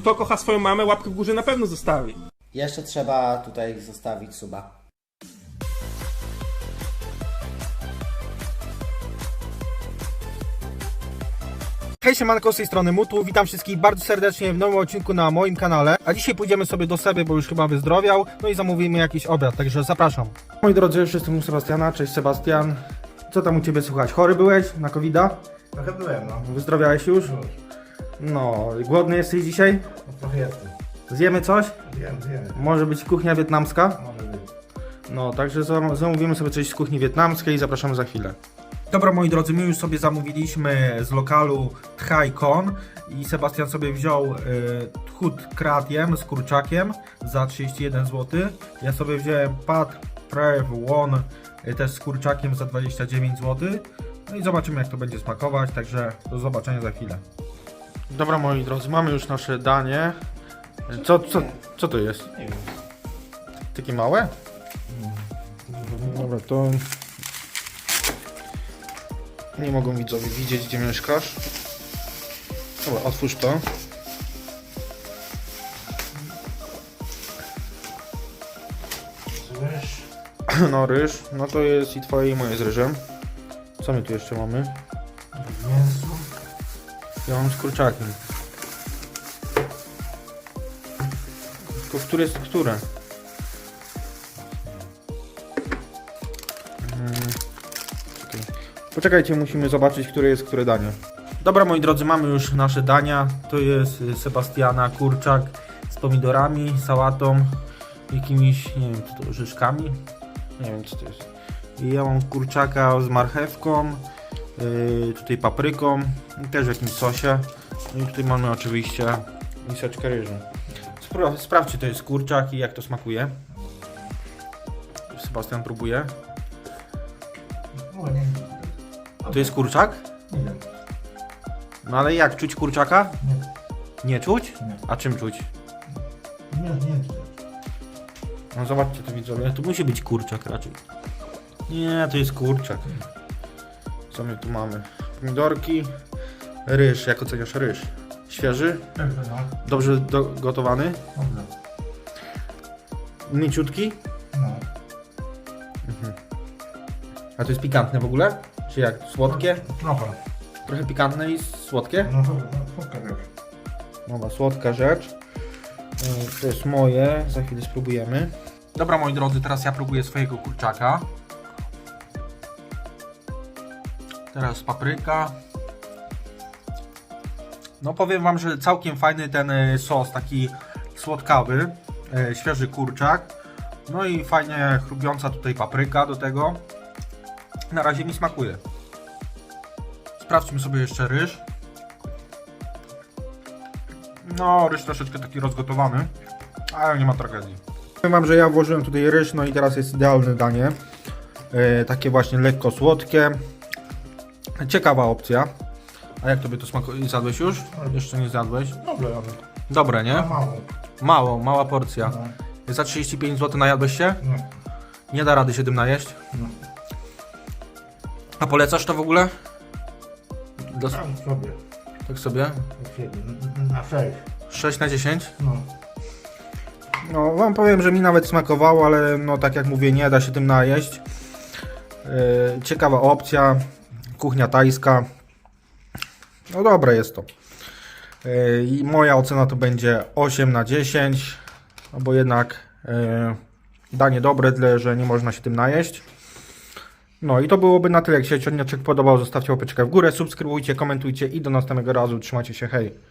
Kto kocha swoją mamę, łapkę w górze na pewno zostawi. Jeszcze trzeba tutaj zostawić suba. Hej siemanko, z tej strony Mutu, witam wszystkich bardzo serdecznie w nowym odcinku na moim kanale A dzisiaj pójdziemy sobie do Seby, bo już chyba wyzdrowiał No i zamówimy jakiś obiad, także zapraszam Moi drodzy, już jestem u Sebastiana, cześć Sebastian Co tam u Ciebie słychać? Chory byłeś na covid Trochę byłem, no. Wyzdrowiałeś już? No, głodny jesteś dzisiaj? no trochę jestem. Zjemy coś? Wiem, wiem. Może być kuchnia wietnamska? Może być. No, także zam- zamówimy sobie coś z kuchni wietnamskiej i zapraszamy za chwilę. Dobra, moi drodzy, my już sobie zamówiliśmy z lokalu Thai Con i Sebastian sobie wziął y, chód kratiem z kurczakiem za 31 zł. Ja sobie wziąłem pad Prev One y, też z kurczakiem za 29 zł. No i zobaczymy jak to będzie smakować, także do zobaczenia za chwilę. Dobra, moi drodzy, mamy już nasze danie. Co, co, co to jest? Nie wiem. Takie małe? Dobra, to... Nie mogą widzowie widzieć, gdzie mieszkasz. Dobra, otwórz to. Słysz? No, ryż. No to jest i twoje i moje z ryżem. Co my tu jeszcze mamy? Mięso. Ja mam z kurczakiem. Tylko które jest które? Mm, czekaj. Poczekajcie, musimy zobaczyć, które jest które danie. Dobra, moi drodzy, mamy już nasze dania. To jest y, Sebastiana kurczak z pomidorami, sałatą, jakimiś, nie wiem, co to, szyszkami. Nie wiem, co to jest. I ja mam kurczaka z marchewką, tutaj papryką, i też w jakimś sosie. No i tutaj mamy oczywiście miseczkę ryżu. Spra- sprawdź, czy to jest kurczak i jak to smakuje. Sebastian próbuje. To jest kurczak? Nie wiem. No ale jak, czuć kurczaka? Nie. Nie czuć? Nie. A czym czuć? Nie, nie. No zobaczcie to widzowie, to musi być kurczak raczej. Nie, to jest kurczak. Co my tu mamy? Pomidorki, ryż, jak oceniasz ryż? Świeży? Dobrze, no. Dobrze do- gotowany? Dobrze. Mięciutki? No. A to jest pikantne w ogóle? Czy jak? Słodkie? Trochę. Trochę pikantne i słodkie? No to, no, słodka też. Nowa słodka rzecz. Yy, To jest moje, za chwilę spróbujemy. Dobra moi drodzy, teraz ja próbuję swojego kurczaka. Teraz papryka. No powiem wam, że całkiem fajny ten y, sos, taki słodkawy, y, świeży kurczak. No i fajnie chrupiąca tutaj papryka do tego. Na razie mi smakuje. Sprawdźmy sobie jeszcze ryż. No, ryż troszeczkę taki rozgotowany, ale nie ma tragedii. Powiem wam, że ja włożyłem tutaj ryż, no i teraz jest idealne danie. E, takie właśnie lekko słodkie. Ciekawa opcja. A jak tobie to smakuje? Zjadłeś już? Jeszcze nie zjadłeś? Dobrze, ale Dobre, nie? mało. Mało, mała porcja. No. Za 35 zł najadłeś się? No. Nie da rady się tym najeść. No. A polecasz to w ogóle? Do, Tam sobie. tak sobie? siebie, Na- Na sześć. 6 na 10? No. No, wam powiem, że mi nawet smakowało, ale no tak jak mówię, nie da się tym najeść. Yy, ciekawa opcja, kuchnia tajska. No dobre jest to. Yy, I moja ocena to będzie 8 na 10, no bo jednak yy, danie dobre, tyle że nie można się tym najeść. No i to byłoby na tyle. Jak się odcinek podobał, zostawcie łapeczkę w górę, subskrybujcie, komentujcie i do następnego razu. Trzymajcie się, hej!